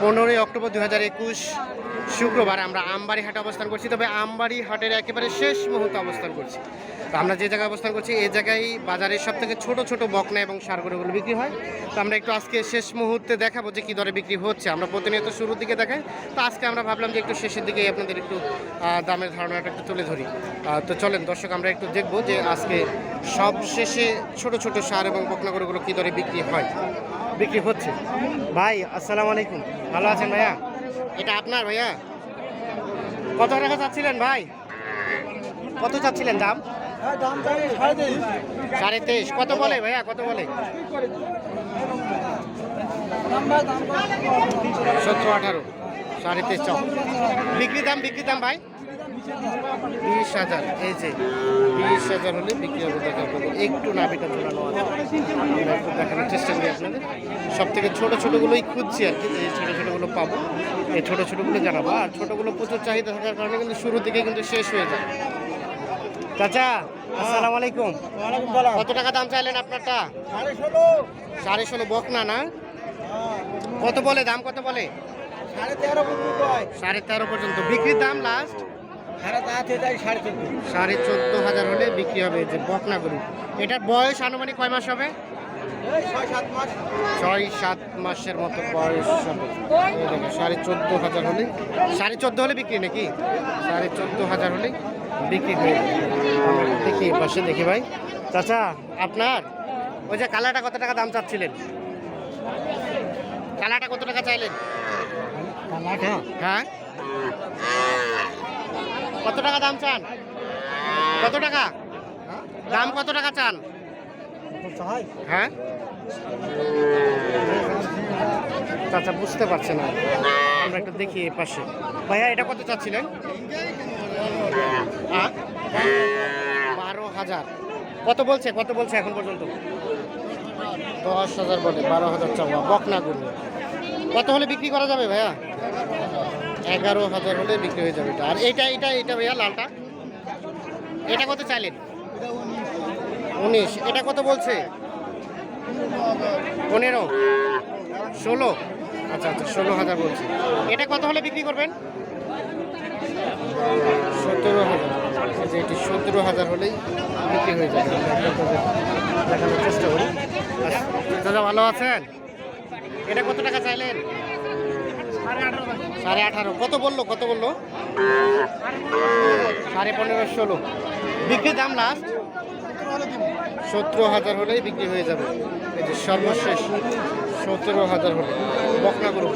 পনেরোই অক্টোবর দু হাজার একুশ শুক্রবার আমরা আমবাড়ি হাটে অবস্থান করছি, তবে আমবাড়ি হাটের একেবারে শেষ মুহূর্তে অবস্থান করছি। তো আমরা যে জায়গায় অবস্থান করছি এই জায়গায় বাজারের সব থেকে ছোটো ছোটো বকনা এবং সারগরুগুলো বিক্রি হয়। তো আমরা একটু আজকে শেষ মুহূর্তে দেখাবো যে কী দরে বিক্রি হচ্ছে। আমরা প্রতিনিয়ত শুরুর দিকে দেখাই, তো আজকে আমরা ভাবলাম যে একটু শেষের দিকে আপনাদের একটু দামের ধারণাটা একটু তুলে ধরি। তো চলেন দর্শক, আমরা একটু দেখব যে আজকে সব শেষে ছোট ছোট সার এবং বকনা গরুগুলো কী দরে বিক্রি হয়। বিক্রি হচ্ছে। ভাই আসসালামু আলাইকুম। ভালো আছেন ভাইয়া? এটা আপনার ভাইয়া? কত টাকা চাচ্ছিলেন ভাই? কত চাচ্ছিলেন দাম? সাড়ে তেইশ। কত বলে ভাইয়া? কত বলে? সতেরো আঠারো। সাড়ে তেইশ চ বিক্রি দাম বিক্রি দাম ভাই? বিশ হাজার এই যে বিশ হাজার হলে বিক্রি হবে দেখা একটু নাবিটা ঝোলানো আছে। আমরা একটু দেখানোর চেষ্টা করি আপনাদের। সব থেকে ছোটো ছোটোগুলোই খুঁজছি আর কি এই ছোটো ছোটোগুলো পাবো। এই ছোটো ছোটোগুলো জানাব। আর ছোটোগুলো প্রচুর চাহিদা থাকার কারণে কিন্তু শুরু থেকে কিন্তু শেষ হয়ে যায়। চাচা আসসালামু আলাইকুম। কত টাকা দাম চাইলেন আপনারটা? সাড়ে ষোলো। বকনা না? কত বলে? দাম কত বলে? সাড়ে তেরো পর্যন্ত বিক্রির দাম লাস্ট সাড়ে চোদ্দ। হাজার হলে বিক্রি হবে যে বকনা গরু। এটার বয়স আনুমানিক কয় মাস হবে? ছয় সাত মাসের মতো বয়স হবে। সাড়ে চোদ্দ হাজার হলে সাড়ে চোদ্দ হলে বিক্রি নাকি? সাড়ে চোদ্দ হাজার হলে বিক্রি হয়ে দেখি পাশে দেখি ভাই। চাচা আপনার? ওই যে কালাটা কত টাকা দাম চাচ্ছিলেন? কালাটা কত টাকা চাইলেন? কালাটা? হ্যাঁ। কত টাকা দাম চান? কত টাকা? দাম কত টাকা চান? হ্যাঁ? চাচা, বুঝতে পারছে না। আমরা একটু দেখি এ পাশে। ভাইয়া, এটা কত চাচ্ছিলেন? আ? বারো হাজার। কত বলছে? কত বলছে এখন পর্যন্ত? দশ হাজার বলে বারো হাজার চাওয়া। বকনা গরু। কত হলে বিক্রি করা যাবে ভাইয়া? এগারো হাজার হলে বিক্রি হয়ে যাবে এটা। আর এইটা এটা এটা ভাইয়া লালটা? এটা কত চাইলেন? উনিশ। এটা কত বলছে? পনেরো। ষোলো? আচ্ছা আচ্ছা ষোলো হাজার বলছে। এটা কত হলে বিক্রি করবেন? সতেরো হাজার। যে এটি সতেরো হাজার হলেই বিক্রি হয়ে যাবে। দেখানোর চেষ্টা করি। আচ্ছা, দাদা ভালো আছেন? এটা কত টাকা চাইলেন? সাড়ে আঠারো। কত বলল? কত বলল? সাড়ে পনেরো ষোলো। বিক্রির দাম লাস্ট সতেরো হাজার হলেই বিক্রি হয়ে যাবে। এই যে সর্বশেষ সতেরো হাজার হলে। বকনা গরু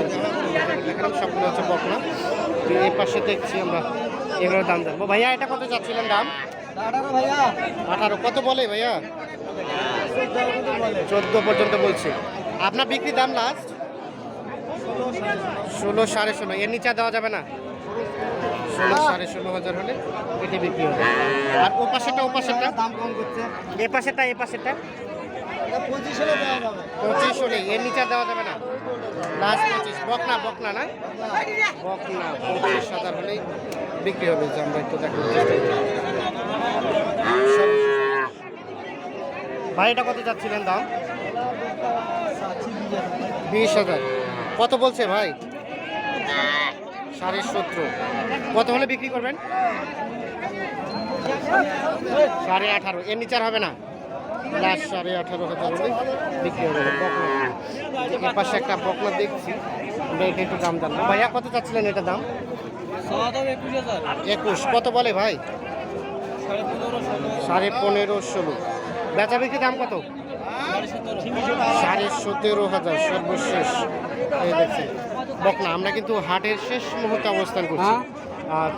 দেখালাম সবগুলো হচ্ছে বকনা। এই পাশে দেখছি আমরা এগুলোর দাম জানব। ভাইয়া এটা কত চাচ্ছিলেন দাম? আঠারো কত বলে ভাইয়া? চোদ্দ পর্যন্ত বলছে। আপনার বিক্রি দাম লাস্ট ষোলো সাড়ে ষোলো। এর নিচে দেওয়া যাবে না? ষোলো সাড়ে ষোলো হাজার হলে এটি বিক্রি হবে। আর ও পাশেরটা ও পাশেরটা? দাম কম করছে। এ পাশেরটা এ পাশেরটা? এটা পঁচিশ হলে দেওয়া যাবে। পঁচিশ হলে এর নিচে দেওয়া যাবে না? লাস্ট পঁচিশ। বকনা বকনা না? বকনা পঁচিশ হাজার হলেই বিক্রি হবে। যে আমরা একটু দেখার চেষ্টা ভাই এটা কত যাচ্ছিলেন দাম? বিশ হাজার। কত বলছে ভাই? সাড়ে সতেরো। কত হলে বিক্রি করবেন? সাড়ে আঠারো। এর নিচে হবে না? সাড়ে আঠারো হাজার হলে বিক্রি হবে। বকনা পাশে একটা বকনা দেখছি। আমরা এটা একটু দাম জানব। ভাইয়া, কত চাচ্ছিলেন এটা দাম? একুশ। কত বলে ভাই? সাড়ে পনেরো ষোলো। বেচা বিক্রি দাম কত? সাড়ে সতেরো হাজার, সর্বশেষ। বকনা আমরা কিন্তু হাটের শেষ মুহূর্তে অবস্থান করছি।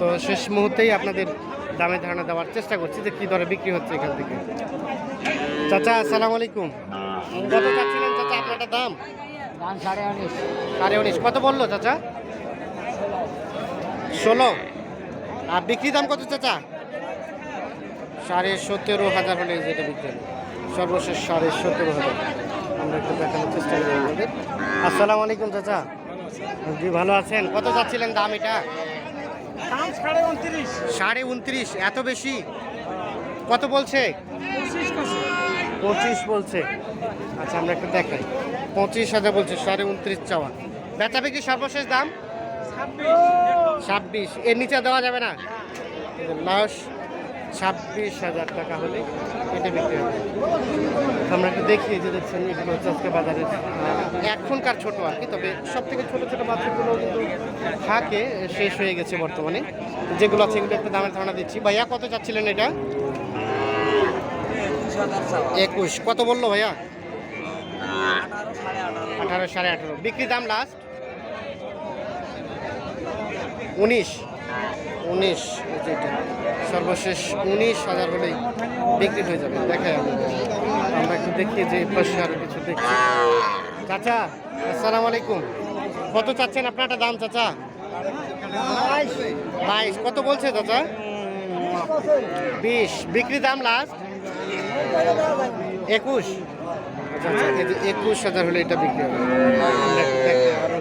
তো শেষ মুহূর্তেই আপনাদের দামের ধারণা দেওয়ার চেষ্টা করছি যে কী দরে বিক্রি হচ্ছে এখান থেকে। চাচা আসসালামু আলাইকুম। কত চাচ্ছিলেন চাচা আপনারটা দাম? দাম সাড়ে উনিশ সাড়ে উনিশ কত বলল চাচা? ষোলো। আর বিক্রি দাম কত চাচা? সাড়ে সতেরো হাজার হলে যেটা বিক্রি সর্বশেষ সাড়ে সতেরো হাজার। আমরা একটু দেখানোর চেষ্টা করি আপনাদের। আসসালামু আলাইকুম চাচা। জি ভালো আছেন? কত চাচ্ছিলেন দাম এটা? সাড়ে উনত্রিশ। সাড়ে উনত্রিশ এত বেশি? কত বলছে? পঁচিশ বলছে। আচ্ছা আমরা একটু দেখাই। পঁচিশ হাজার বলছে সাড়ে উনত্রিশ চাওয়া। বেচা বিক্রি সর্বশেষ দাম? ছাব্বিশ। এর নিচে দেওয়া যাবে না? লাশ ছাব্বিশ হাজার টাকা হলে এটা বিক্রি হবে। আমরা একটু দেখি যে দেখছেন এগুলো হচ্ছে আজকে বাজারে এখনকার ছোট আর কি, তবে সব থেকে ছোটো ছোটো বাচ্চাগুলো কিন্তু থাকে, শেষ হয়ে গেছে বর্তমানে। যেগুলো আছে এগুলো একটা দামের ধারণা দিচ্ছি। ভাইয়া, কত চাচ্ছিলেন এটা? একুশ। কত বলল ভাইয়া? আঠারো সাড়ে আঠারো। বিক্রি দাম লাস্ট উনিশ। উনিশ এই যে এটা। সর্বশেষ উনিশ হাজার হলেই বিক্রি হয়ে যাবে। দেখাই আপনাদের আমরা একটু দেখি যে পাশে আরও কিছু দেখছি চাচা আসসালামু আলাইকুম। কত চাচ্ছেন আপনার একটা দাম চাচা? বাইশ। কত বলছে চাচা? বিশ। বিক্রি দাম লাস্ট একুশ। আচ্ছা আচ্ছা একুশ হাজার হলে এটা বিক্রি হবে আমরা একটু দেখাই আরও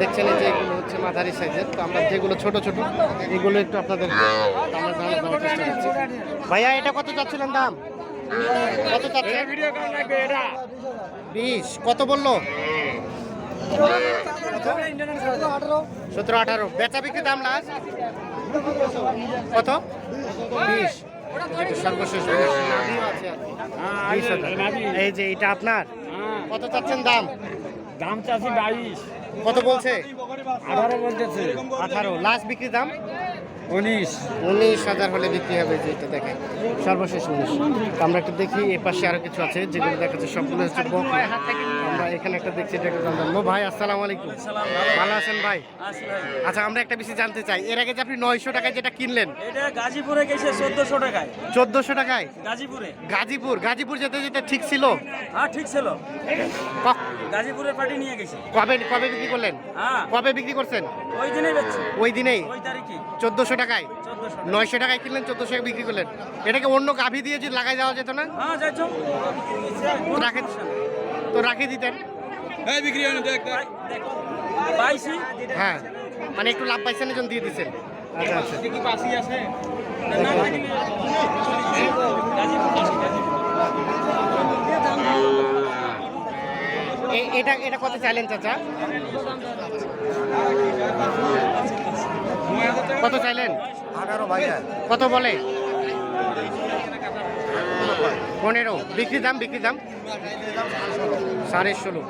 দেখছেন এই যে এগুলো হচ্ছে মাঝারি সাইজের তো আমরা যেগুলো ছোট ছোট এগুলো একটু আপনাদের ভাইয়া এটা কত চাচ্ছিলেন দাম? কত চাচ্ছেন? বিশ কত বলল? সতেরো আঠারো। বেচা বিক্রি দাম লাস্ট? কত? বিশ। সর্বশেষ। বিশ। এই যে এটা আপনার? কত চাচ্ছেন দাম? দাম চাষি বাইশ। কত বলছে? আঠারো বলতেছে। আঠারো। লাস্ট বিক্রি দাম? উনিশ। উনিশ হাজার হলে বিক্রি হবে যেটা দেখেন। সর্বশেষ উনিশ। আমরা একটু দেখি এ পাশে আরও কিছু আছে যেগুলো দেখা যাচ্ছে সবগুলো হচ্ছে এখানে একটা দেখছি এটা একটু জানব ভাই আসসালামু আলাইকুম। ভালো আছেন ভাই? আচ্ছা আমরা একটা বেশি জানতে চাই। এর আগে যে আপনি নয়শো টাকায় যেটা কিনলেন এটা গাজীপুরে গেছে চোদ্দশো টাকায়। চোদ্দশো টাকায়? গাজীপুরে। গাজীপুর গাজীপুর যেতে যেতে ঠিক ছিল? হ্যাঁ ঠিক ছিল। গাজীপুরের পার্টি নিয়ে গেছে। কবে কবে বিক্রি করলেন? হ্যাঁ। কবে বিক্রি করছেন? ওই দিনেই ওই দিনেই? ওই তারিখে। চোদ্দশো টাকায়? নয়শো টাকায় কিনলেন চোদ্দশো টাকা বিক্রি করলেন। এটাকে অন্য গাভী দিয়ে যদি লাগাই দেওয়া যেত না? হ্যাঁ যাইছো রাখে তো রাখে দিতেন। হ্যাঁ বিক্রি আনন্দ বাইশি হ্যাঁ মানে একটু লাভ পাইছেন এজন দিয়ে দিচ্ছেন আচ্ছা আচ্ছা। এ- এটা এটা কত চাইলেন চাচা? কত চাইলেন? আঠারো ভাইয়া কত বলে? পনেরো। বিক্রি দাম বিক্রি দাম? সাড়ে ষোলো।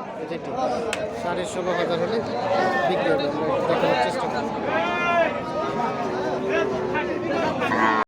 সাড়ে ষোলো হাজার হলে বিক্রি হবে। দেখানোর চেষ্টা